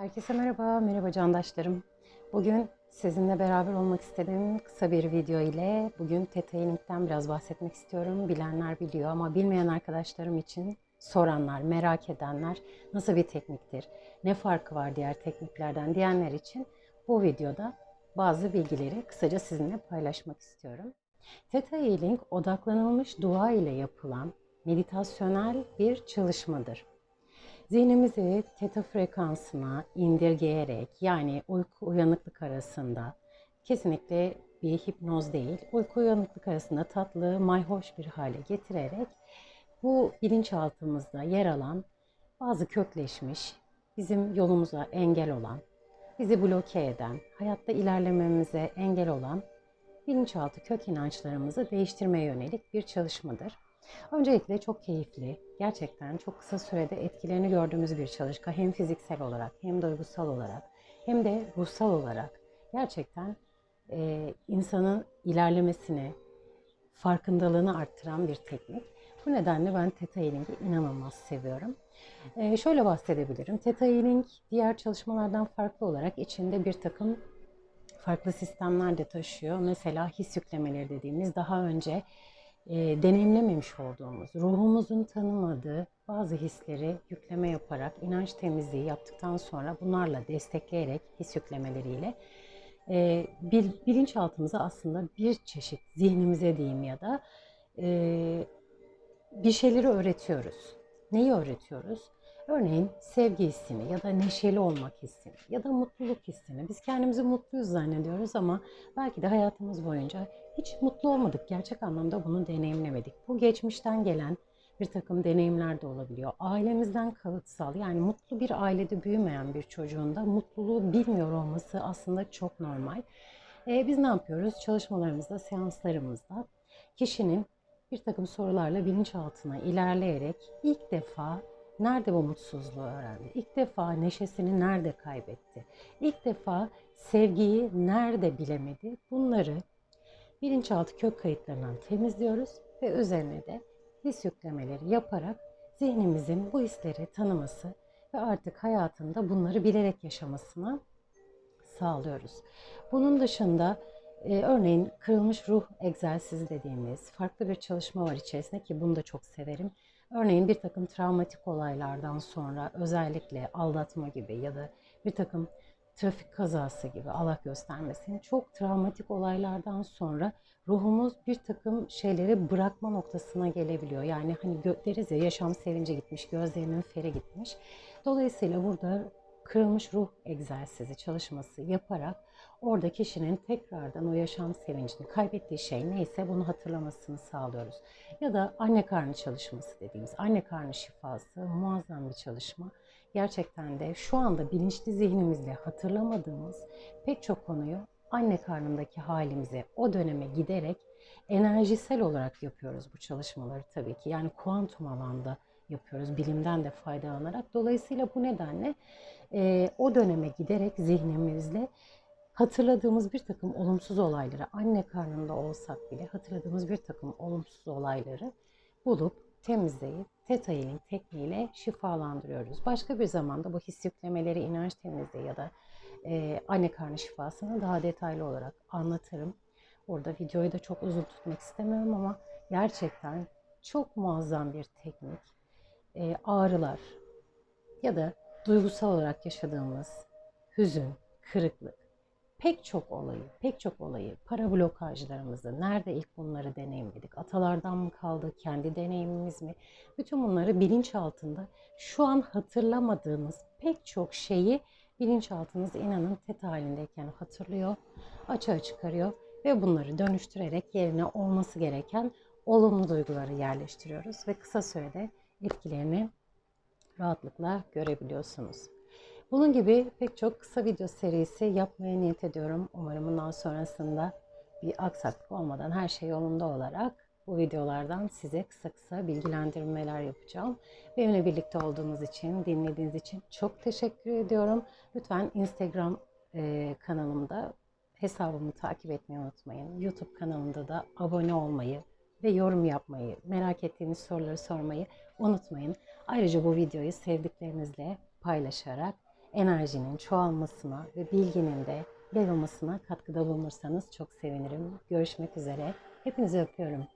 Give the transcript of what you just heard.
Herkese merhaba, merhaba candaşlarım. Bugün sizinle beraber olmak istediğim kısa bir video ile bugün Theta Healing'den biraz bahsetmek istiyorum. Bilenler biliyor ama bilmeyen arkadaşlarım için soranlar, merak edenler nasıl bir tekniktir, ne farkı var diğer tekniklerden diyenler için bu videoda bazı bilgileri kısaca sizinle paylaşmak istiyorum. Theta Healing odaklanılmış dua ile yapılan meditasyonel bir çalışmadır. Zihnimizi teta frekansına indirgeyerek yani uyku uyanıklık arasında kesinlikle bir hipnoz değil, uyku uyanıklık arasında tatlı, mayhoş bir hale getirerek bu bilinçaltımızda yer alan bazı kökleşmiş, bizim yolumuza engel olan, bizi bloke eden, hayatta ilerlememize engel olan bilinçaltı kök inançlarımızı değiştirmeye yönelik bir çalışmadır. Öncelikle çok keyifli, gerçekten çok kısa sürede etkilerini gördüğümüz bir çalışma. Hem fiziksel olarak hem duygusal olarak hem de ruhsal olarak gerçekten e, insanın ilerlemesini, farkındalığını arttıran bir teknik. Bu nedenle ben Theta Healing'i inanılmaz seviyorum. E, şöyle bahsedebilirim. Theta Healing diğer çalışmalardan farklı olarak içinde bir takım farklı sistemler de taşıyor. Mesela his yüklemeleri dediğimiz daha önce e, deneyimlememiş olduğumuz, ruhumuzun tanımadığı bazı hisleri yükleme yaparak, inanç temizliği yaptıktan sonra bunlarla destekleyerek his yüklemeleriyle e, bil, bilinçaltımıza aslında bir çeşit zihnimize diyeyim ya da e, bir şeyleri öğretiyoruz. Neyi öğretiyoruz? Örneğin sevgi hissini ya da neşeli olmak hissini ya da mutluluk hissini. Biz kendimizi mutluyuz zannediyoruz ama belki de hayatımız boyunca hiç mutlu olmadık. Gerçek anlamda bunu deneyimlemedik. Bu geçmişten gelen bir takım deneyimler de olabiliyor. Ailemizden kalıtsal yani mutlu bir ailede büyümeyen bir çocuğun da mutluluğu bilmiyor olması aslında çok normal. Ee, biz ne yapıyoruz? Çalışmalarımızda, seanslarımızda kişinin bir takım sorularla bilinçaltına ilerleyerek ilk defa nerede bu mutsuzluğu öğrendi? İlk defa neşesini nerede kaybetti? İlk defa sevgiyi nerede bilemedi? Bunları bilinçaltı kök kayıtlarından temizliyoruz ve üzerine de his yüklemeleri yaparak zihnimizin bu hisleri tanıması ve artık hayatında bunları bilerek yaşamasına sağlıyoruz. Bunun dışında e, örneğin kırılmış ruh egzersizi dediğimiz farklı bir çalışma var içerisinde ki bunu da çok severim. Örneğin bir takım travmatik olaylardan sonra özellikle aldatma gibi ya da bir takım trafik kazası gibi Allah göstermesin çok travmatik olaylardan sonra ruhumuz bir takım şeyleri bırakma noktasına gelebiliyor. Yani hani deriz ya yaşam sevinci gitmiş, gözlerinin feri gitmiş. Dolayısıyla burada kırılmış ruh egzersizi çalışması yaparak orada kişinin tekrardan o yaşam sevincini kaybettiği şey neyse bunu hatırlamasını sağlıyoruz. Ya da anne karnı çalışması dediğimiz anne karnı şifası muazzam bir çalışma. Gerçekten de şu anda bilinçli zihnimizle hatırlamadığımız pek çok konuyu anne karnındaki halimize o döneme giderek enerjisel olarak yapıyoruz bu çalışmaları tabii ki. Yani kuantum alanda yapıyoruz bilimden de faydalanarak. Dolayısıyla bu nedenle e, o döneme giderek zihnimizle hatırladığımız bir takım olumsuz olayları, anne karnında olsak bile hatırladığımız bir takım olumsuz olayları bulup temizleyip Theta Healing tekniğiyle şifalandırıyoruz. Başka bir zamanda bu his yüklemeleri, inanç temizliği ya da e, anne karnı şifasını daha detaylı olarak anlatırım. Orada videoyu da çok uzun tutmak istemiyorum ama gerçekten çok muazzam bir teknik. E, ağrılar ya da duygusal olarak yaşadığımız hüzün, kırıklık, pek çok olayı, pek çok olayı, para blokajlarımızı, nerede ilk bunları deneyimledik, atalardan mı kaldı, kendi deneyimimiz mi? Bütün bunları bilinç altında şu an hatırlamadığımız pek çok şeyi bilinçaltınız inanın tet halindeyken hatırlıyor, açığa çıkarıyor ve bunları dönüştürerek yerine olması gereken olumlu duyguları yerleştiriyoruz ve kısa sürede etkilerini rahatlıkla görebiliyorsunuz. Bunun gibi pek çok kısa video serisi yapmaya niyet ediyorum. Umarım bundan sonrasında bir aksaklık olmadan her şey yolunda olarak bu videolardan size kısa kısa bilgilendirmeler yapacağım. Benimle birlikte olduğunuz için, dinlediğiniz için çok teşekkür ediyorum. Lütfen Instagram e, kanalımda hesabımı takip etmeyi unutmayın. YouTube kanalımda da abone olmayı ve yorum yapmayı, merak ettiğiniz soruları sormayı unutmayın. Ayrıca bu videoyu sevdiklerinizle paylaşarak enerjinin çoğalmasına ve bilginin de yayılmasına katkıda bulunursanız çok sevinirim. Görüşmek üzere. Hepinizi öpüyorum.